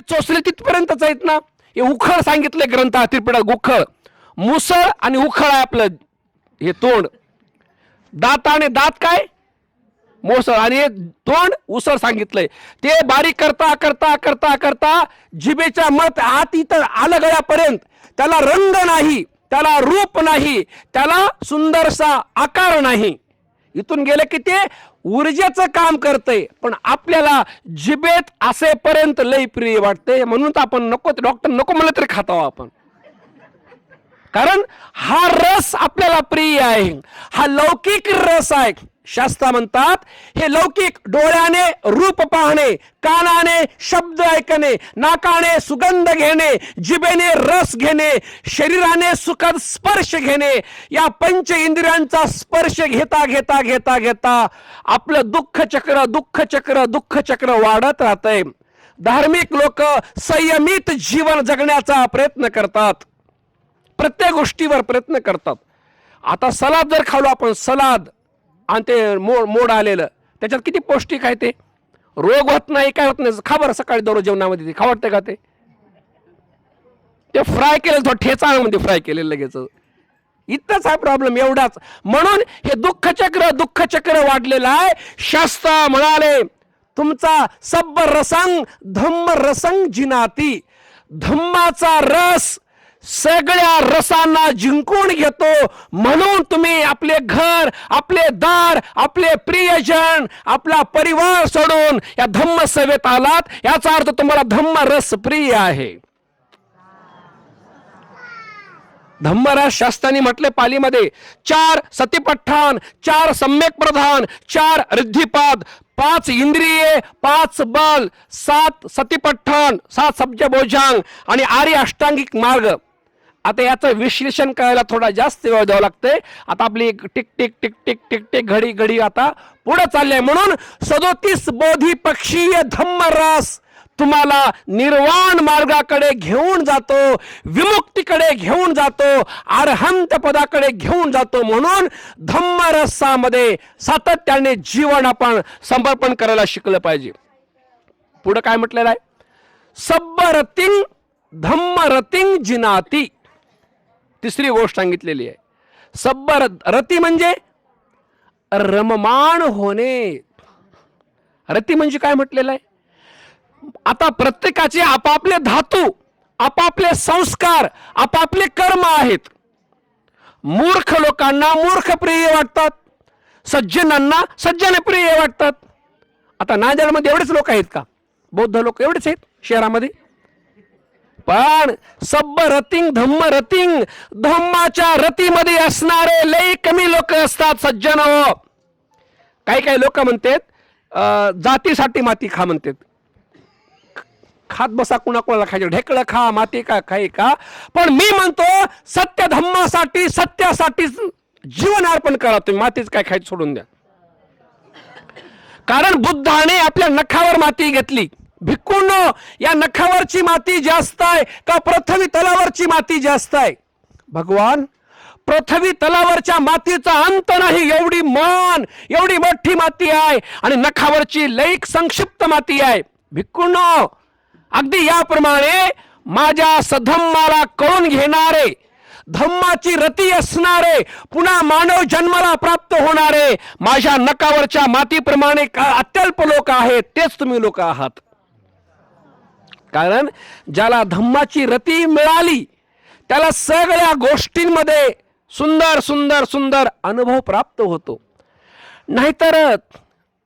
चोचले तिथपर्यंतच आहेत ना. हे उखळ सांगितले ग्रंथ त्रिपिडक उखळ मुसळ आणि उखळ आहे आपलं हे तोंड. दात आणि दात काय? मोसळ. आणि हे तोंड उसळ सांगितलंय. ते बारीक करता करता करता करता जिबेच्या मत आत इथं आलं गळ्यापर्यंत. त्याला रंग नाही त्याला रूप नाही त्याला सुंदरसा आकार नाही. इथून गेलं की ते ऊर्जेचं काम करतंय. पण आपल्याला जिबेत असेपर्यंत लय प्रिय वाटते म्हणून तर आपण नको डॉक्टर नको म्हणलं तरी खातावं आपण. कारण हा रस आपल्याला प्रिय आहे. हा लौकिक रस आहे. शास्त्र म्हणतात हे लौकिक डोळ्याने रूप पाहणे कानाने शब्द ऐकणे नाकाने सुगंध घेणे जिभेने रस घेणे शरीराने सुखद स्पर्श घेणे या पंच इंद्रियांचा स्पर्श घेता घेता घेता घेता आपलं दुःख चक्र दुःख चक्र दुःख चक्र वाढत राहतंय. धार्मिक लोक संयमित जीवन जगण्याचा प्रयत्न करतात. प्रत्येक गोष्टीवर प्रयत्न करतात. आता सलाद जर खालो आपण सलाद. आणि ते मोड मोड आलेलं. त्याच्यात किती पौष्टिक आहे ते? रोग होत नाही काय होत नाही. खा बरं सकाळी दररोज जेवणामध्ये ते. खावडते का ते? ते फ्राय केलेलं थोडं ठेचाळामध्ये फ्राय केलेलं लगेच. इतकाच हा प्रॉब्लेम एवढाच. म्हणून हे दुःख चक्र दुःख चक्र वाढलेलं आहे. शास्त्र म्हणाले तुमचा सब्ब रसंग धम्म रसंग जिनाती. धम्माचा रस सगळ्या रसांना जिंकून घेतो. म्हणून तुम्ही आपले घर आपले दार आपले प्रियजन आपला परिवार सोडून या धम्म सेवेत आलात. याचा अर्थ तुम्हाला धम्म रस प्रिय आहे. धम्मराज शास्त्रांनी म्हटले पालीमध्ये चार सतीपठ्ठान चार सम्यक प्रधान चार रिद्धिपाद पाच इंद्रिये पाच बल सात सतीपठ्ठान सात सब्ज बोजांग आणि आर्य अष्टांगिक मार्ग. आता याचं विश्लेषण करायला थोडा जास्त वेळ द्यावा लागतंय. आता आपली टिक टिक टिक टिक टिक टिक घडी घडी आता पुढे चालले म्हणून सदोतीस बोधी पक्षीय धम्मरस तुम्हाला निर्वाण मार्गाकडे घेऊन जातो विमुक्तीकडे घेऊन जातो अर्हंत पदाकडे घेऊन जातो. म्हणून धम्मरसामध्ये सातत्याने जीवन आपण समर्पण करायला शिकलं पाहिजे. पुढं काय म्हटलेलं आहे? सब्बरतिंग धम्मरतिंग जिनाती. तिसरी गोष्ट सांगितलेली आहे. सब्बर रती म्हणजे रममाण होणे. रती म्हणजे काय म्हटलेलं आहे? आता प्रत्येकाचे आपापले धातू आपापले संस्कार आपापले कर्म आहेत. मूर्ख लोकांना मूर्ख प्रिय वाटतात. सज्जनांना सज्जन प्रिय वाटतात. आता नांदेडमध्ये एवढेच लोक आहेत का? बौद्ध लोक एवढेच आहेत शहरामध्ये? पण सब्ब रतिंग धम्म रतिंग धम्माच्या रतीमध्ये असणारे लई कमी लोक असतात सज्जन हो. काही काही लोक म्हणतात जातीसाठी माती खा म्हणतात. खात बसा कुणाकुणाला खायचं? ढेकळं खा माती का खाई का पण मी म्हणतो सत्य धम्मासाठी सत्यासाठी जीवन अर्पण करा. तुम्ही मातीच काय खायचं सोडून द्या. कारण बुद्धाने आपल्या नखावर माती घेतली. भिक्कून या नखावरची माती जास्त आहे का पृथ्वी तलावरची माती जास्त आहे? भगवान पृथ्वी तलावरच्या मातीचा अंत नाही एवढी मान एवढी मोठी माती आहे आणि नखावरची लैक संक्षिप्त माती आहे. भिक्कून अगदी याप्रमाणे माझ्या सधम्माला कळून घेणारे धम्माची रती असणारे पुन्हा मानव जन्माला प्राप्त होणारे माझ्या नकावरच्या मातीप्रमाणे का- अत्यल्प लोक आहेत तेच तुम्ही लोक आहात. कारण ज्याला धम्माची रती मिळाली त्याला सगळ्या गोष्टींमध्ये सुंदर सुंदर सुंदर अनुभव प्राप्त होतो. नाहीतर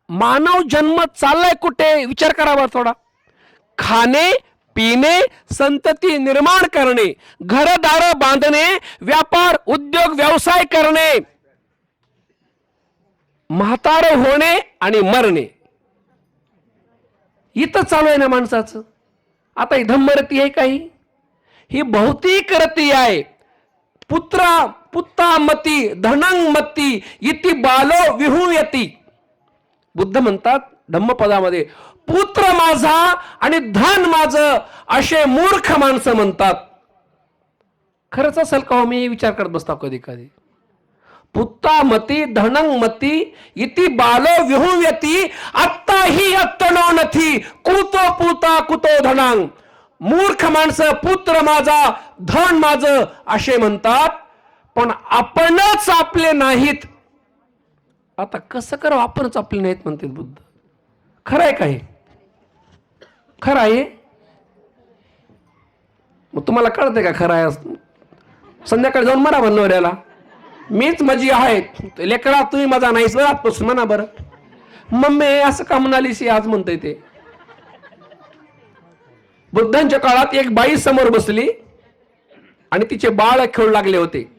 मानव जन्म चाललाय कुठे? विचार करावा थोडा. खाणे पिणे संतती निर्माण करणे घरदार बांधणे व्यापार उद्योग व्यवसाय करणे म्हातार होणे आणि मरणे. इथं चालू आहे ना माणसाचं. आता ही धम्मरती आहे काही? ही भौतिक रती आहे. पुत्रा पुत्तामती धनंगमती इति बालो विहुयती. बुद्ध म्हणतात धम्मपदामध्ये पुत्र माझा आणि धन माझं असे मूर्ख माणसं म्हणतात. खरंच असेल का हो? मी विचार करत बसतो कधी कधी पुत्तामती धनंगमती इति बालो विहुव्यती आत्ता ही अत्तनो नथी कुतो पुता कुतो धनांग. मूर्ख माणसं पुत्र माझा धन माझं असे म्हणतात. पण आपणच आपले नाहीत. आता कसं करावं आपणच आपले नाहीत म्हणतील बुद्ध. खरं आहे काय खरं आहे? मग तुम्हाला कळतंय का खरं आहे? असं? संध्याकाळी जाऊन मरा म्हणलं नवऱ्याला मीच माझी आहे. लेकरा तुम्ही माझा नाही बरं आजपासून म्हणा बरं. मम्मी असं का म्हणालीस आज म्हणतंय ते? बुद्धांच्या काळात एक बाई समोर बसली आणि तिचे बाळ खेळू लागले होते.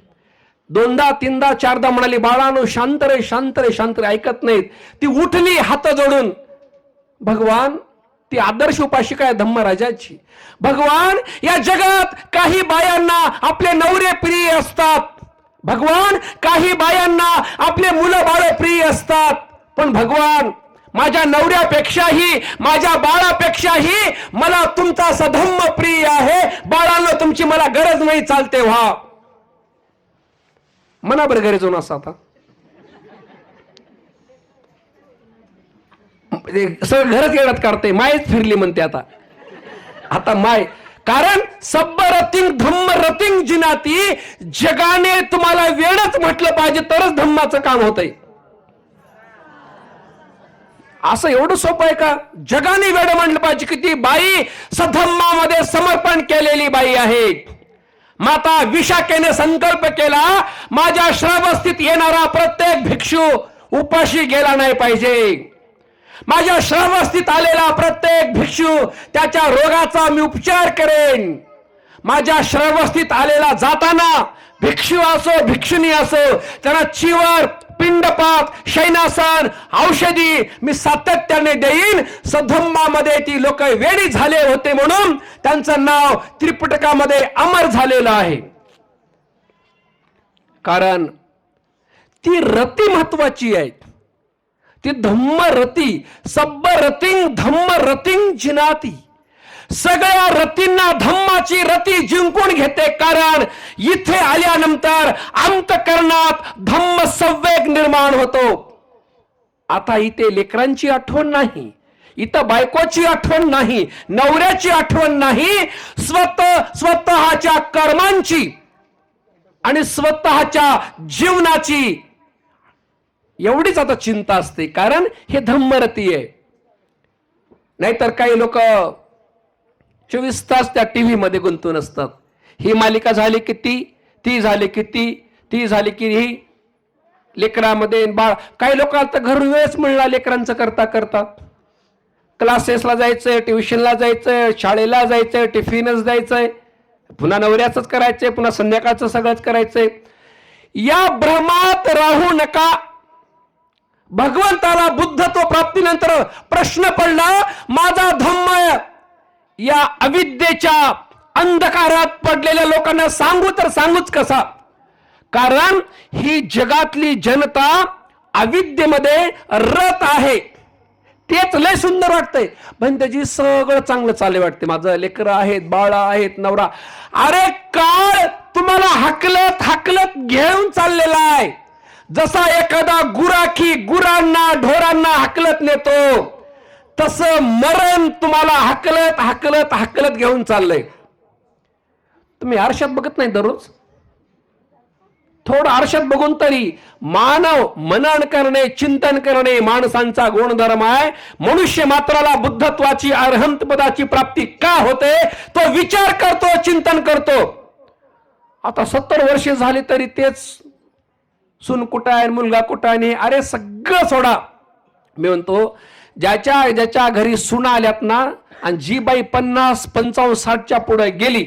दोनदा तीनदा चारदा म्हणाली बाळानो शांत रे शांत रे शांत रे ऐकत नाहीत. ती उठली हात जोडून. भगवान ती आदर्श उपाशिका आहे धम्मराजाची भगवान या जगात काही बायांना आपले नवरे प्रिय असतात. भगवान काही बायांना आपले मुलं बाळ प्रिय असतात. पण भगवान माझ्या नवऱ्यापेक्षाही माझ्या बाळापेक्षाही मला तुमचा सधम्म प्रिय आहे. बाळांना तुमची मला गरज नाही चालते व्हा. मना बरं घरी असं आता. सगळं घरच येण्यात काढते. मायच फिरली म्हणते आता. आता माय कारण सब्ब रतिंग धम्म रतिंग जिनाती जगाने तुम्हाला वेळच म्हटलं पाहिजे तरच धम्माचं काम होतंय. असं एवढं सोपं आहे का? जगाने वेळ म्हटलं पाहिजे की ती बाई सधम्मामध्ये समर्पण केलेली बाई आहे. माता विशाखेने संकल्प केला माझ्या श्रावस्थित येणारा प्रत्येक भिक्षू उपाशी गेला नाही पाहिजे. माझ्या श्रावस्तीत आलेला प्रत्येक भिक्षू त्याच्या रोगाचा मी उपचार करेन. माझ्या श्रावस्तीत आलेला जाताना भिक्षू असो भिक्षुनी असो त्यांना चिवर पिंडपात शैनासन औषधी मी सातत्याने देईन. सधम्मामध्ये ती लोक वेडी झाले होते म्हणून त्यांचं नाव त्रिपुटकामध्ये अमर झालेलं आहे. कारण ती रती महत्वाची आहे ती धम्म रती सब्ब रतिंग धम्म रतिंग जिनाती. सगळ्या रतींना धम्माची रती जिंकून घेते कारण इथे आल्यानंतर अंतकरणात धम्म संवेग निर्माण होतो. आता इथे लेकरांची आठवण नाही इथं बायकोची आठवण नाही नवऱ्याची आठवण नाही स्वतः स्वतःच्या कर्मांची आणि स्वतःच्या जीवनाची एवढीच आता चिंता असते. कारण हे धम्मरती आहे. नाहीतर काही लोक चोवीस तास त्या टीव्ही मध्ये गुंतून असतात. ही मालिका झाली की ती ती झाली की ती ती झाली की ही लेकरामध्ये बाळ. काही लोकांना तर घरून वेळच मिळणार लेकरांचं करता करता. क्लासेसला जायचंय ट्युशनला जायचंय शाळेला जायचंय टिफिनच द्यायचंय. पुन्हा नवऱ्याचंच करायचंय पुन्हा संध्याकाळचं सगळंच करायचंय. या भ्रमात राहू नका. भगवंताला बुद्धत्व प्राप्तीनंतर प्रश्न पडला माझा धम्म या अविद्येच्या अंधकारात पडलेल्या लोकांना सांगू तर सांगूच कसा? कारण ही जगातली जनता अविद्येमध्ये रत आहे. तेच लय सुंदर वाटतंय. पण त्याची सगळं चांगलं चालले वाटते माझं लेकरं आहेत बाळा आहेत नवरा. अरे काळ तुम्हाला हकलत हकलत घेऊन चाललेला आहे. जसा एखादा गुराखी गुरांना ढोरांना हकलत नेतो तस मरण तुम्हाला हकलत हकलत हकलत घेऊन चाललंय. तुम्ही आरशात बघत नाही दररोज? थोडं आरशात बघून तरी मानव मनन करणे चिंतन करणे माणसांचा गुणधर्म आहे. मनुष्य मात्राला बुद्धत्वाची अर्हंत पदाची प्राप्ती का होते? तो विचार करतो चिंतन करतो. आता सत्तर वर्षे झाली तरी तेच सून कुठं आहे मुलगा कुठं आहे अरे सगळं सोडा. मी म्हणतो ज्याच्या ज्याच्या घरी सुना आल्यात ना आणि जी बाई पन्नास पंचावन्न साठच्या पुढे गेली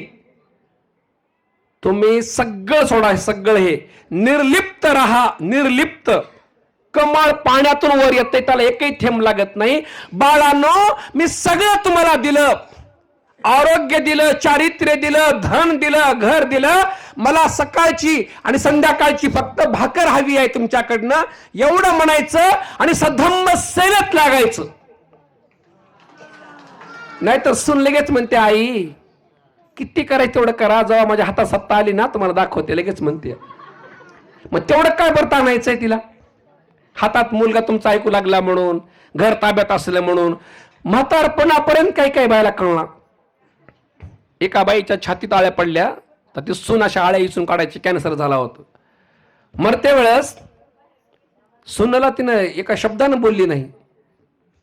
तुम्ही सगळं सोडा हे सगळं हे. निर्लिप्त राहा निर्लिप्त. कमाळ पाण्यातून वर येते त्याला एकही थेंब लागत नाही. बाळानो मी सगळं तुम्हाला दिलं. आरोग्य दिलं चारित्र्य दिलं धन दिलं घर दिलं मला सकाळची आणि संध्याकाळची फक्त भाकर हवी आहे तुमच्याकडनं. एवढं म्हणायचं आणि सधम्म सेवेत लागायचं. नाहीतर सुन लगेच म्हणते आई किती करायचं तेवढं करा. जेव्हा माझ्या हातात सत्ता आली ना तुम्हाला दाखवते लगेच म्हणते. मग तेवढं काय बरं आणायचंय तिला? हातात मुलगा तुमचा ऐकू लागला म्हणून घर ताब्यात असलं म्हणून. म्हातारपणापर्यंत काही काही बायला कळणार? एका बाईच्या छातीत आळ्या पडल्या तर ती सून अशा आळ्या इचून काढायची कॅन्सर झाला होता. मरते वेळेस सुनला तिनं एका शब्दानं बोलली नाही.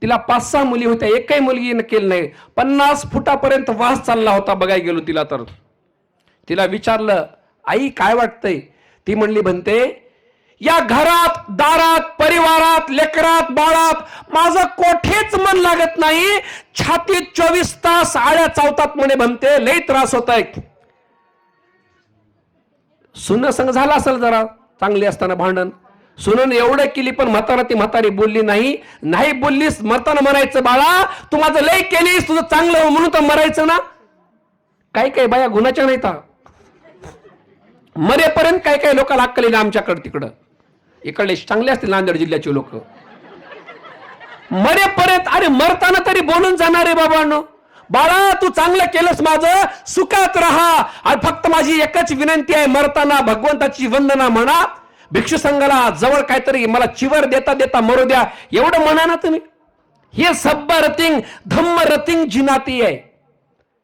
तिला पाच सहा मुली होत्या एकही मुलगी केली नाही. पन्नास फुटापर्यंत वास चालला होता बघायला गेलो तिला तर. तिला विचारलं आई काय वाटतंय? ती म्हणली म्हणते या घरात दारात परिवारात लेकरात बाळात माझं कोठेच मन लागत नाही. छातीत चोवीस तास आळ्या चावतात म्हणे म्हणते लई त्रास होत आहे सुन संग झाला असेल जरा चांगली असताना भांडण. सुनन एवढं केली पण म्हातारा ती म्हातारी बोलली नाही. नाही बोललीस मरताना मरायचं बाळा तू माझं लय केलीस तुझं चांगलं हो म्हणून तर मरायचं ना. काय काय बाया गुन्हाच्या नाही मरेपर्यंत काय काय लोकांना अक्कल येईल आमच्याकडं तिकडं. इकडले चांगले असतील नांदेड जिल्ह्याचे लोक. मरेपर्यंत अरे मरताना तरी बोलून जाणार आहे बाबांनो. बाळा तू चांगलं केलंस माझं. सुखात राहा. आणि फक्त माझी एकच विनंती आहे मरताना भगवंताची वंदना म्हणा. भिक्षू संघाला जवळ काहीतरी मला चिवर देता देता मरू द्या. एवढं म्हणा ना तुम्ही. हे सब्ब रतिंग धम्म रतिंग जिनाती आहे.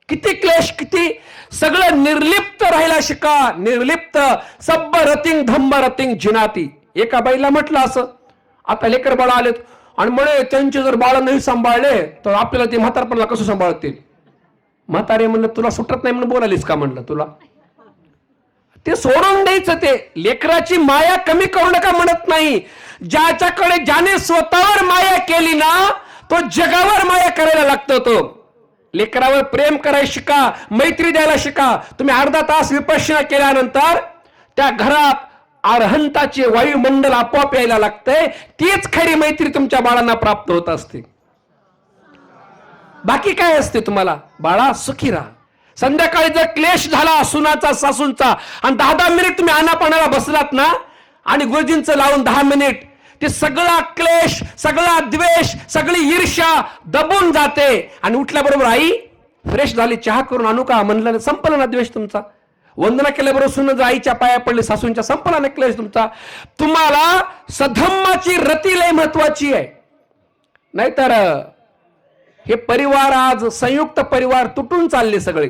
किती क्लेश किती सगळं निर्लिप्त राहायला शिका. निर्लिप्त सब्ब रतिंग धम्म रतिंग जिनाती. एका बाईला म्हटलं असं. आता लेकर बाळ आलेत. आणि म्हणे त्यांचे जर बाळ नाही सांभाळले तर आपल्याला ते म्हातारपणाला कसं सांभाळतील? म्हातारे म्हणलं तुला सुटत नाही म्हणून बोलालीस का म्हणलं तुला? ते सोडून द्यायचं ते. लेकराची माया कमी करू नका म्हणत नाही. ज्याच्याकडे ज्याने स्वतःवर माया केली ना तो जगावर माया करायला लागतो तो. लेकरावर प्रेम करायला शिका मैत्री द्यायला शिका. तुम्ही अर्धा तास विपश्यना केल्यानंतर त्या घरात अर्हंताचे वायुमंडल आपोआप यायला लागतंय. तीच खरी मैत्री तुमच्या बाळांना प्राप्त होत असते. बाकी काय असते तुम्हाला? बाळा सुखी राहा. संध्याकाळी जर क्लेश झाला सुनाचा सासूंचा आणि दहा दहा मिनिट तुम्ही आनापानाला बसलात ना आणि गुरुजींचं लावून दहा मिनिट ते सगळा क्लेश सगळा द्वेष सगळी ईर्ष्या दबून जाते. आणि उठल्याबरोबर आई फ्रेश झाली चहा करून आणू का? म्हणलं संपलं ना द्वेष तुमचा. वंदना केल्याबरोबर सुन आईच्या पाया पडले सासूंच्या संपला ना तुमचा. तुम्हाला सधम्माची रती लय महत्वाची आहे. नाहीतर हे परिवार आज संयुक्त परिवार तुटून चालले सगळे.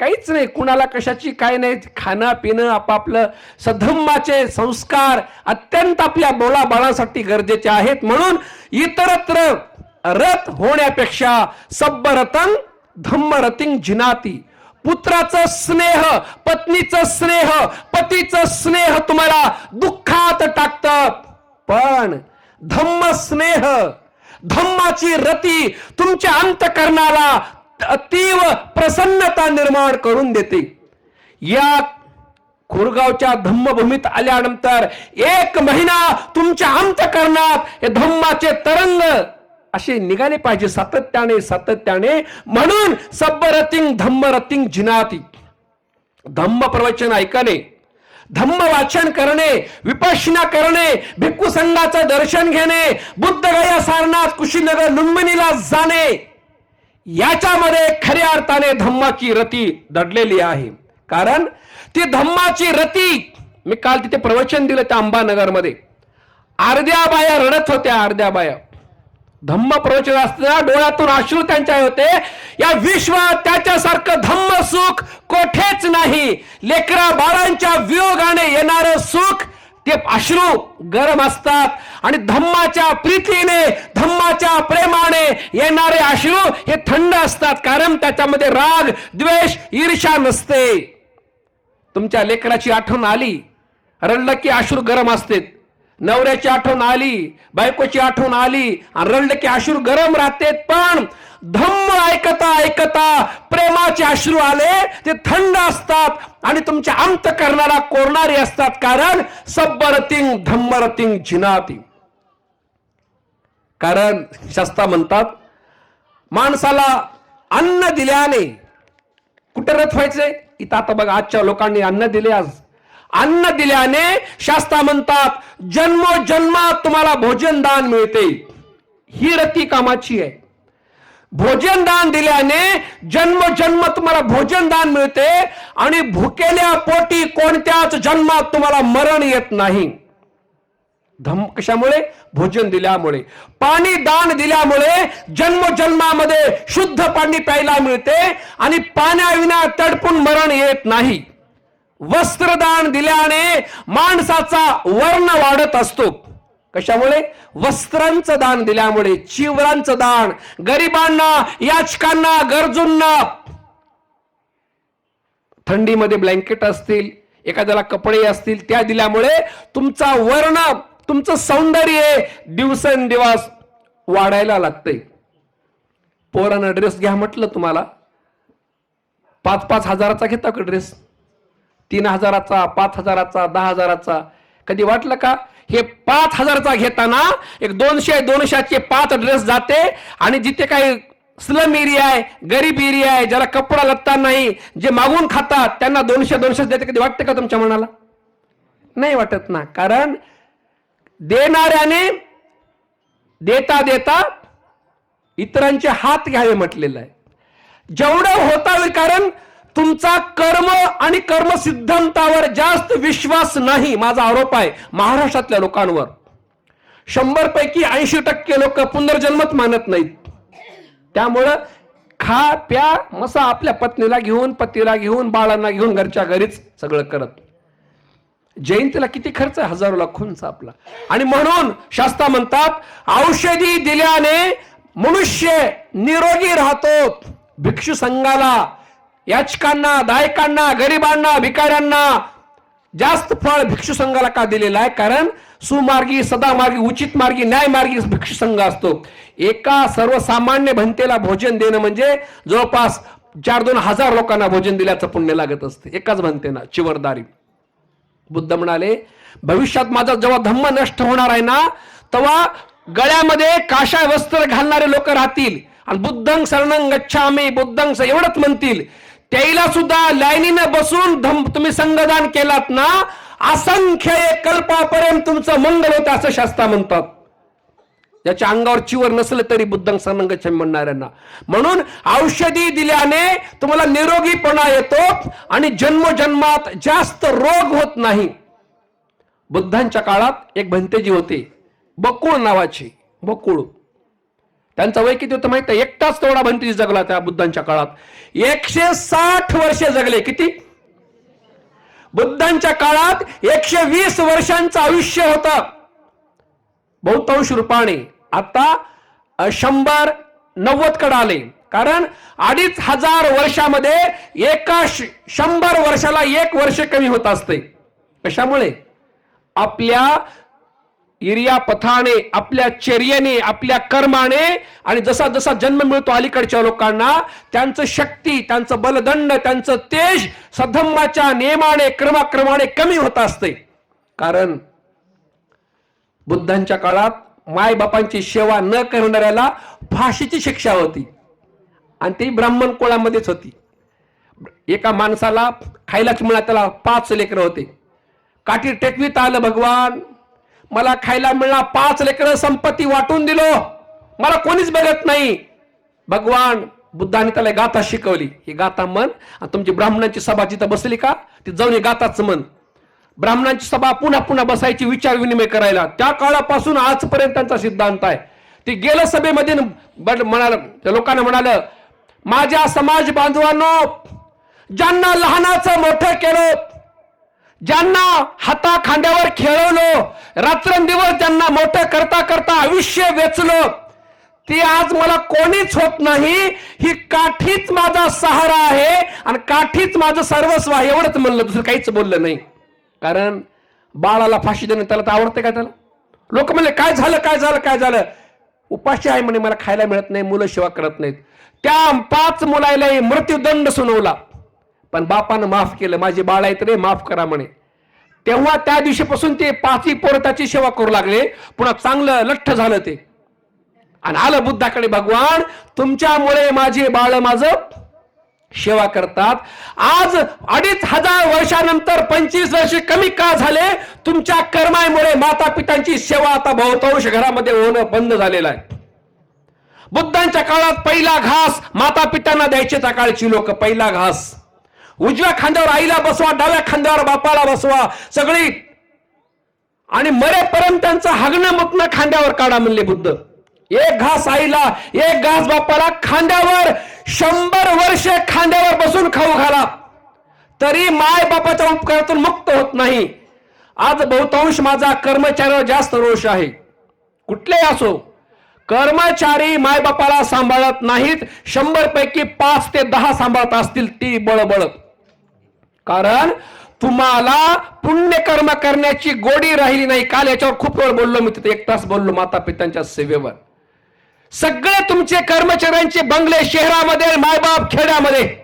काहीच नाही कुणाला कशाची काय नाही खाणं पिणं आपापलं सधम्माचे संस्कार अत्यंत आपल्या बोलाबाळासाठी गरजेचे आहेत. म्हणून इतरत्र रथ होण्यापेक्षा सब्बरतंग धम्मरतिंग जिनाती. पुत्राचं स्नेह पत्नीचं स्नेह पतीचं स्नेह तुम्हाला दुःखात टाकतं. पण धम्म स्नेह धम्माची रती तुमच्या अंतकरणाला अतीव प्रसन्नता निर्माण करून देते. या खुरगावच्या धम्मभूमीत आल्यानंतर एक महिना तुमच्या अंतकरणात हे धम्माचे तरंग असे निघाले पाहिजे. सातत्याने सातत्याने. म्हणून सब्बरतिंग धम्मरतिंग जिनाती. धम्म प्रवचन ऐकणे धम्म वाचन करणे विपश्यना करणे भिक्खू संघाचं दर्शन घेणे बुद्धगया सारनाथ कुशीनगर लुंबिनीला जाणे याच्यामध्ये खऱ्या अर्थाने धम्माची रती दडलेली आहे. कारण ती धम्माची रती मी काल तिथे प्रवचन दिलं त्या अंबानगरमध्ये. अर्ध्या बाया रडत होत्या अर्ध्या बाया. धम्म प्रवचन असताना डोळ्यातून अश्रू त्यांच्या होते. या विश्वात त्याच्यासारखं धम्म सुख कोठेच नाही. लेकरा बाळांच्या वियोगाने येणार सुख ते अश्रू गरम असतात. आणि धम्माच्या प्रीतीने धम्माच्या प्रेमाने येणारे अश्रू हे थंड असतात. कारण त्याच्यामध्ये राग द्वेष ईर्षा नसते. तुमच्या लेकराची आठवण आली. रडलं की अश्रू गरम असते नवऱ्याची आठवण आली बायकोची आठवण आली आणि रडलं की अश्रू गरम राहते पण धम्म ऐकता ऐकता प्रेमाचे अश्रू आले ते थंड असतात आणि तुमच्या अंतकरणाला कोरणारे असतात कारण सब्बरतिंग धम्मरतिंग जिनाती. कारण शस्ता म्हणतात माणसाला अन्न दिल्याने कुठे रथ व्हायचे? इथं आता बघा आजच्या लोकांनी अन्न दिले आज अन्न दिल्याने शास्त्रा म्हणतात जन्मोजन्मात तुम्हाला भोजन दान मिळते. ही रती कामाची आहे. भोजन दान दिल्याने जन्मजन्म तुम्हाला भोजन दान मिळते आणि भुकेल्या पोटी कोणत्याच जन्मात तुम्हाला मरण येत नाही. धम कशामुळे? भोजन दिल्यामुळे. पाणी दान दिल्यामुळे जन्मजन्मामध्ये शुद्ध पाणी प्यायला मिळते आणि पाण्याविना तडपून मरण येत नाही. वस्त्रदान दिल्याने माणसाचा वर्ण वाढत असतो. कशामुळे? वस्त्रांचं दान दिल्यामुळे चिवरांचं दान गरिबांना याचकांना गरजूंना. थंडीमध्ये ब्लँकेट असतील एखाद्याला कपडे असतील त्या दिल्यामुळे तुमचा वर्ण तुमचं सौंदर्य दिवसेंदिवस वाढायला लागतंय. पोरानं ड्रेस घ्या म्हटलं तुम्हाला. पाच पाच हजाराचा घेता का ड्रेस तीन हजाराचा पाच हजाराचा दहा हजाराचा. कधी वाटलं का? हे पाच हजारचा घेताना एक दोनशे दोनशेचे पाच ड्रेस जाते आणि जिथे काही स्लम एरिया आहे गरीब एरिया आहे ज्याला कपडा लत्ता नाही जे मागून खातात त्यांना दोनशे दोनशे देते. कधी वाटतं का तुमच्या मनाला? नाही वाटत ना. कारण देणाऱ्याने देता देता इतरांचे हात घ्यावे म्हटलेलं आहे. जेवढं होता कारण तुमचा कर्म आणि कर्म सिद्धांतावर जास्त विश्वास नाही माझा आरोप आहे महाराष्ट्रातल्या लोकांवर. शंभर पैकी ऐंशी टक्के लोक पुनर्जन्मच मानत नाहीत. त्यामुळं खा प्या मसा आपल्या पत्नीला घेऊन पतीला घेऊन बाळांना घेऊन घरच्या घरीच सगळं करत. जयंतीला किती खर्च आहे? हजारो लाखोंचा आपला. आणि म्हणून शास्त्रा म्हणतात औषधी दिल्याने मनुष्य निरोगी राहतो. भिक्षू संघाला याचकांना दायकांना गरिबांना भिकाऱ्यांना जास्त फळ भिक्षू संघाला का दिलेलं आहे? कारण सुमार्गी सदामार्गी उचित मार्गी न्याय मार्गी भिक्षू संघ असतो. एका सर्वसामान्य भंतेला भोजन देणं म्हणजे जवळपास चार दोन हजार लोकांना भोजन दिल्याचं पुण्य लागत असते. एकाच भंतेना चिवरदारी. बुद्ध म्हणाले भविष्यात माझा जेव्हा धम्म नष्ट होणार आहे ना तेव्हा गळ्यामध्ये काशाय वस्त्र घालणारे लोक राहतील आणि बुद्धंग शरणंग गच्छामी बुद्धंग एवढंच म्हणतील त्याला सुद्धा लाईनीनं बसून धम तुम्ही संगदान केलात ना असंख्य एक कल्पापर्यंत तुमचं मंगल होतं असं शास्त्रा म्हणतात. ज्याच्या अंगावर चिवर नसलं तरी बुद्धंग संग म्हणणाऱ्यांना. म्हणून औषधी दिल्याने तुम्हाला निरोगीपणा येतो आणि जन्मजन्मात जास्त रोग होत नाही. बुद्धांच्या काळात एक भंतेजी होते बकुळ नावाची बकुळ. त्यांचं वय किती होतं माहिती एकटाच तेवढा भंती जगला त्या बुद्धांच्या काळात. एकशे साठ वर्षे जगले. किती? बुद्धांच्या काळात एकशे वीस वर्षांचं आयुष्य होतं. बहुतांश रूपाने. आता शंभर नव्वदकडे आले. कारण अडीच हजार वर्षामध्ये एका शंभर वर्षाला एक वर्ष कमी होत असते. कशामुळे? आपल्या इरिया पथाने आपल्या चर्येने आपल्या कर्माने आणि जसा जसा जन्म मिळतो अलीकडच्या लोकांना त्यांचं शक्ती त्यांचं बलदंड त्यांचं तेज सधम्माच्या नियमाने क्रमाक्रमाने कमी होत असते. कारण बुद्धांच्या काळात मायबापांची सेवा न करणाऱ्याला फाशीची शिक्षा होती. आणि ती ब्राह्मण कुळामध्येच होती. एका माणसाला खायलाच मिळा त्याला पाच लेकरं होते. काठी टेकवीत आलं भगवान. मला खायला मिळणार पाच लेकरं संपत्ती वाटून दिलो. मला कोणीच बघत नाही. भगवान बुद्धाने त्याला गाथा शिकवली. ही गाथा मन आणि तुमची ब्राह्मणांची सभा जिथं बसली का ती जाऊन ही गाथाच मन ब्राह्मणांची सभा पुन्हा पुन्हा बसायची विचार विनिमय करायला. त्या काळापासून आजपर्यंत त्यांचा सिद्धांत आहे. ते गेलं सभेमध्ये बट म्हणाल त्या लोकांना म्हणालं माझ्या समाज बांधवांनो ज्यांना लहानाचं मोठं केलं ज्यांना हाता खांद्यावर खेळवलो रात्रंदिवस ज्यांना मोठं करता करता आयुष्य वेचलो ते आज मला कोणीच होत नाही. ही काठीच माझा सहारा आहे आणि काठीच माझं सर्वस्व आहे. एवढंच म्हणलं दुसरं काहीच बोललं नाही. कारण बाळाला फाशी देणं त्याला तर आवडते का त्याला? लोक म्हणले काय झालं काय झालं काय झालं? उपाशी आहे म्हणे मला खायला मिळत नाही मुलं सेवा करत नाहीत. त्या पाच मुलालाही मृत्यूदंड सुनवला. पण बापानं माफ केलं माझे बाळ आहेत रे माफ करा म्हणे. तेव्हा त्या दिवशीपासून ते पाचही पोरं त्याची सेवा करू लागले. पुन्हा चांगलं लठ्ठ झालं ते. आणि आलं बुद्धाकडे भगवान तुमच्यामुळे माझे बाळ माझं सेवा करतात. आज अडीच हजार वर्षानंतर पंचवीस वर्ष कमी का झाले? तुमच्या कर्मामुळे माता पितांची सेवा आता बहुतांश घरामध्ये होणं बंद झालेलं आहे. बुद्धांच्या काळात पहिला घास माता पित्यांना द्यायचे त्या काळची लोक पहिला घास. उजव्या खांद्यावर आईला बसवा डाव्या खांद्यावर बापाला बसवा सगळी. आणि मरेपर्यंत त्यांचं हगणं मुतणं खांद्यावर काढा म्हणले बुद्ध. एक घास आईला एक घास बापाला खांद्यावर शंभर वर्ष खांद्यावर बसून खाऊ घाला. तरी माय बापाच्या उपकारातून मुक्त होत नाही. आज बहुतांश माझा कर्मचाऱ्यावर जास्त रोष आहे. कुठलेही असो. कर्मचारी मायबापाला सांभाळत नाहीत. शंभर पैकी पाच ते दहा सांभाळत असतील ती बळबळ कारण तुम्हाला पुण्यकर्म करण्याची गोडी राहिली नाही. काल याच्यावर खूप वेळ बोललो मी तिथे. एक तास बोललो माता पित्यांच्या सेवेवर. सगळे तुमचे कर्मचाऱ्यांचे बंगले शहरामध्ये मायबाप खेड्यामध्ये.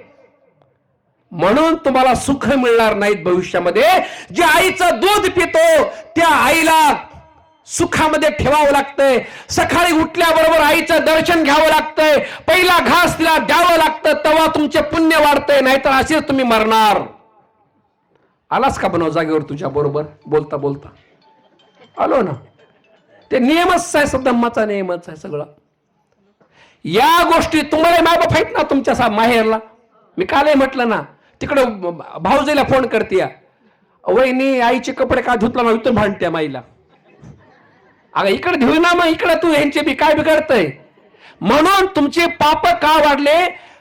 म्हणून तुम्हाला सुख मिळणार नाहीत भविष्यामध्ये. जे आईचं दूध पितो त्या आईला सुखामध्ये ठेवावं लागतंय. सकाळी उठल्याबरोबर आईचं दर्शन घ्यावं लागतंय. पहिला घास तिला द्यावं लागतं तेव्हा तुमचे पुण्य वाढतंय. नाहीतर असेच तुम्ही मरणार. आलास का बनव जागेवर तुझ्या बरोबर? बोलता बोलता. आलो ना. ते नियमच आहे धम्माचा नियमच आहे सगळा. या गोष्टी तुम्हाला मायबाप आहेत ना तुमच्या सा माहेरला. मी कालही म्हटलं ना तिकडं भाऊजीला फोन करते वहिनी आईचे कपडे का धुतला ना इथून भांडते माईला. अगं इकडे घेऊ ना मग इकडे तू यांचे बी काय बिघडतंय? म्हणून तुमचे पाप का वाढले?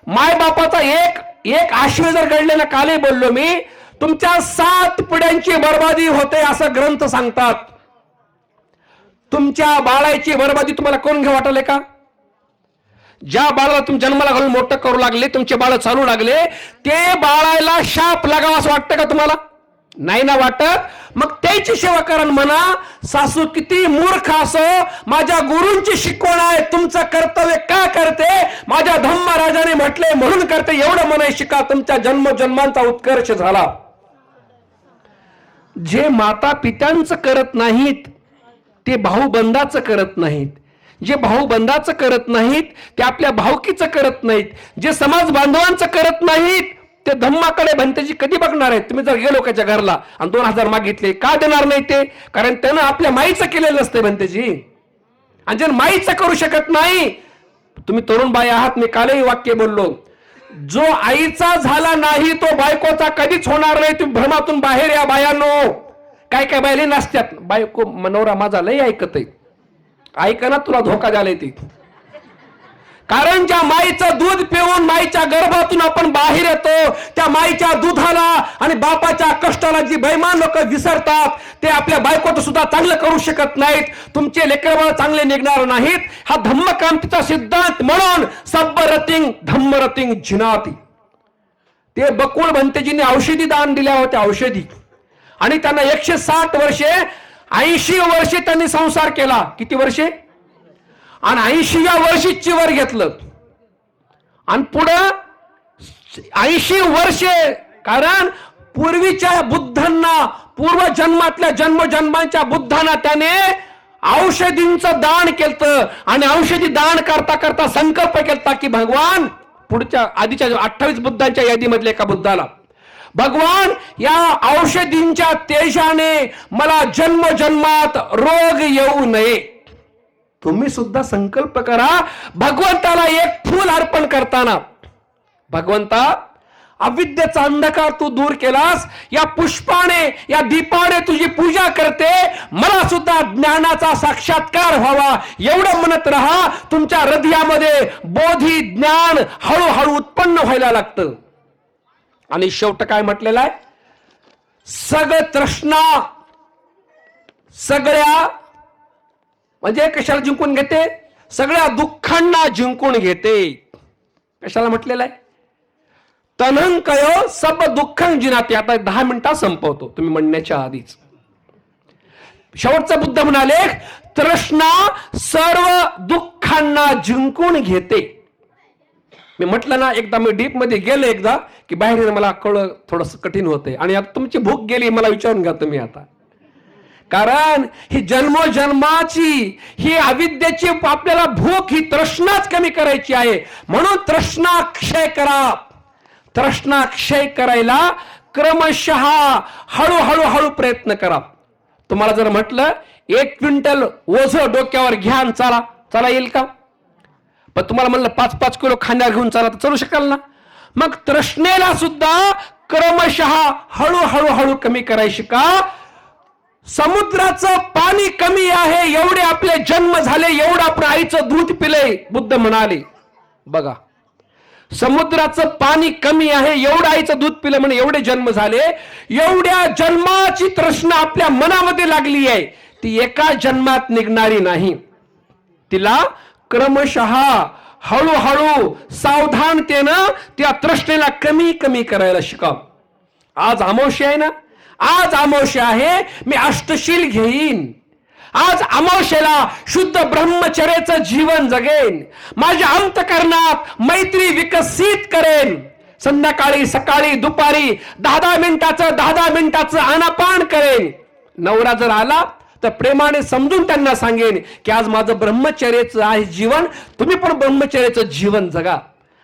माय बापाचा एक एक आश्रय जर घडले ना कालही बोललो मी तुमच्या सात पिढ्यांची बर्बादी होते असं ग्रंथ सांगतात. तुमच्या बाळाची बर्बादी तुम्हाला कोण घ्या वाटले का? ज्या बाळाला तुम्ही जन्माला घालून मोठं करू लागले तुमचे बाळ चालू लागले ते बाळाला शाप लागावा असं वाटतं का तुम्हाला? नाही ना वाटत. मग त्याची सेवा करण म्हणा सासू किती मूर्ख असो माझ्या गुरूंची शिकवण आहे तुमचं कर्तव्य का करते? माझ्या धम्म राजाने म्हटले म्हणून करते एवढं म्हणाय शिका तुमच्या जन्म जन्मांचा उत्कर्ष झाला. जे माता पित्यांचं करत नाहीत ते भाऊबंदाचं करत नाहीत. जे भाऊबंदाचं करत नाहीत ते आपल्या भावकीचं करत नाहीत. जे समाज बांधवांचं करत नाहीत ते धम्माकडे भंतेजी कधी बघणार आहेत? तुम्ही जर गेलो लोकांच्या घरला आणि दोन हजार मागितले का देणार नाही ते? कारण त्यानं आपल्या माईचं केलेलं असते भंतेजी. आणि जर माईचं करू शकत नाही तुम्ही तरुण बाई आहात मी कालही वाक्य बोललो. जो आईचा झाला नाही तो बायकोचा कधीच होणार नाही. तुम्ही भ्रमातून बाहेर या बायानो. काय काय बायले नसत्यात. बायको मनोरा माझा लय ऐकत आहे ऐका ना तुला धोका झालाय ते कारण ज्या माईचं दूध पिऊन माईच्या गर्भातून आपण बाहेर येतो त्या माईच्या दुधाला आणि बापाच्या कष्टाला जी बैमान लोक विसरतात ते आपल्या बायकोचं सुद्धा चांगलं करू शकत नाहीत. तुमचे लेकरबाळ चांगले निघणार नाहीत. हा धम्मक्रांतीचा सिद्धांत म्हणून सब्बरतिंग धम्मरतिंग जिनाती. ते बकुळ भंतेजींनी औषधी दान दिल्या होत्या औषधी. आणि त्यांना एकशे साठ वर्षे ऐंशी वर्षे त्यांनी संसार केला. किती वर्षे? आणि ऐंशीव्या वर्षी चिवर घेतलं. आणि पुढं ऐंशी वर्षे कारण पूर्वीच्या बुद्धांना पूर्व जन्मातल्या जन्मजन्मांच्या बुद्धांना त्याने औषधींचं दान केलं आणि औषधी दान करता करता संकल्प केलता की भगवान पुढच्या आधीच्या अठ्ठावीस बुद्धांच्या यादीमधल्या एका बुद्धाला भगवान या औषधींच्या तेजाने मला जन्मजन्मात रोग येऊ नये. तुम्ही सुद्धा संकल्प करा भगवंताला एक फूल अर्पण करताना. भगवंता अविद्येचा अंधकार तू दूर केलास या पुष्पाने या दीपाने तुझी पूजा करते मला सुद्धा ज्ञानाचा साक्षात्कार व्हावा. एवढं म्हणत राहा तुमच्या हृदयामध्ये बोधी ज्ञान हळूहळू उत्पन्न व्हायला लागतं. आणि शेवट काय म्हटलेलं आहे? सगळं तृष्णा सगळ्या म्हणजे कशाला जिंकून घेते? सगळ्या दुःखांना जिंकून घेते. कशाला म्हटलेलं आहे? तनंकय सब दुःखं जिनाते. आता दहा मिनिटात संपवतो तुम्ही म्हणण्याच्या आधीच. शेवटचा बुद्ध म्हणाले तृष्णा सर्व दुःखांना जिंकून घेते. मी म्हटलं ना एकदा मी डीपमध्ये गेलो एकदा की बाहेर येणं मला कळ थोडस कठीण होते आणि आता तुमची भूक गेली मला विचारून घ्या तुम्ही आता. कारण ही जन्मोजन्माची ही अविद्येची आपल्याला भूक ही तृष्णाच कमी करायची आहे. म्हणून तृष्णा क्षय करा. तृष्णा क्षय करायला क्रमशः हळूहळू हळू प्रयत्न करा. तुम्हाला जर म्हटलं एक क्विंटल ओझ डोक्यावर घ्या चला. चाला येईल का? पण तुम्हाला म्हणलं पाच पाच किलो खांद्यावर घेऊन चाला तर चालू शकाल ना? मग तृष्णेला सुद्धा क्रमशः हळूहळू हळू कमी करायची का? समुद्राचं पाणी कमी आहे एवढे आपले जन्म झाले एवढं आपण आईचं दूध पिले बुद्ध म्हणाले. बघा समुद्राचं पाणी कमी आहे एवढं आईचं दूध पिलं म्हणे एवढे जन्म झाले एवढ्या जन्माची तृष्णा आपल्या मनामध्ये लागली आहे ती एका जन्मात निघणारी नाही. तिला क्रमशः हळूहळू सावधानतेनं त्या तृष्णेला कमी कमी करायला शिका आज अमावशी आहे ना? आज अमावस्या आहे मी अष्टशील घेईन. आज अमावश्येला शुद्ध ब्रह्मचर्याचं जीवन जगेन. माझ्या अंतकरणात मैत्री विकसित करेन. संध्याकाळी सकाळी दुपारी दहा दहा मिनिटाचं दहा दहा मिनिटाचं आनापान करेन. नवरा जर आला तर प्रेमाने समजून त्यांना सांगेन की आज माझं ब्रह्मचर्याचं आहे जीवन तुम्ही पण ब्रह्मचर्याचं जीवन जगा.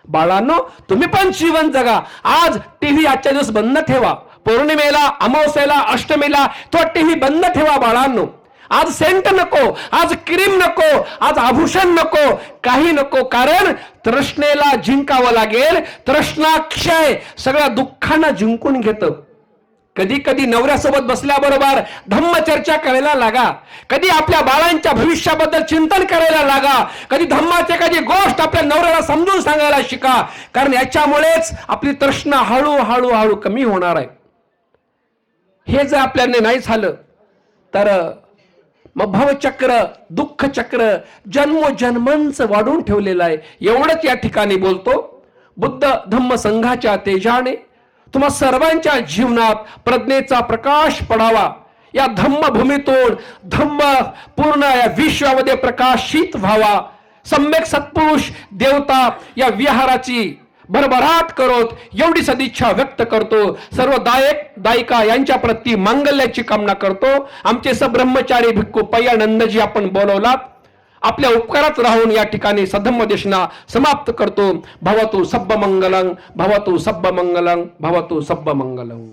बाळांनो तुम्ही पण जीवन जगा. आज टीव्ही आजच्या दिवस बंद ठेवा. पौर्णिमेला अमावस्येला अष्टमीला तो बंद ठेवा बाळांनो. आज सेंट नको आज क्रीम नको आज आभूषण नको काही नको कारण तृष्णेला जिंकावं लागेल तृष्णाक्षय सगळ्या दुःखांना जिंकून घेतं. कधी कधी नवऱ्यासोबत बसल्याबरोबर धम्मचर्चा करायला लागा. कधी आपल्या बाळांच्या भविष्याबद्दल चिंतन करायला लागा. कधी धम्माची एखादी गोष्ट आपल्या नवऱ्याला समजून सांगायला शिका. कारण याच्यामुळेच आपली तृष्णा हळू हळू कमी होणार आहे. हे जर आपल्याने नाही झालं तर मग भवचक्र दुःख चक्र जन्मोजन्मांचं वाढून ठेवलेलं आहे. एवढंच या ठिकाणी बोलतो. बुद्ध धम्म संघाच्या तेजाने तुम्हा सर्वांच्या जीवनात प्रज्ञेचा प्रकाश पडावा. या धम्मभूमीतून धम्म पूर्ण या विश्वामध्ये प्रकाशित व्हावा. सम्यक सत्पुरुष देवता या विहाराची भरभराट करत एवढी सदिच्छा व्यक्त करतो. सर्व दायक दायिका यांच्या प्रती मांगल्याची कामना करतो. आमचे सब्रह्मचारी भिक्खू पय्यानंदजी आपण बोलवलात. आपल्या उपकारात राहून या ठिकाणी सधम्म देशना समाप्त करतो. भवतु सब्ब मंगलंग भवतु सब्ब मंगलंग भवतु सब्ब मंगलंग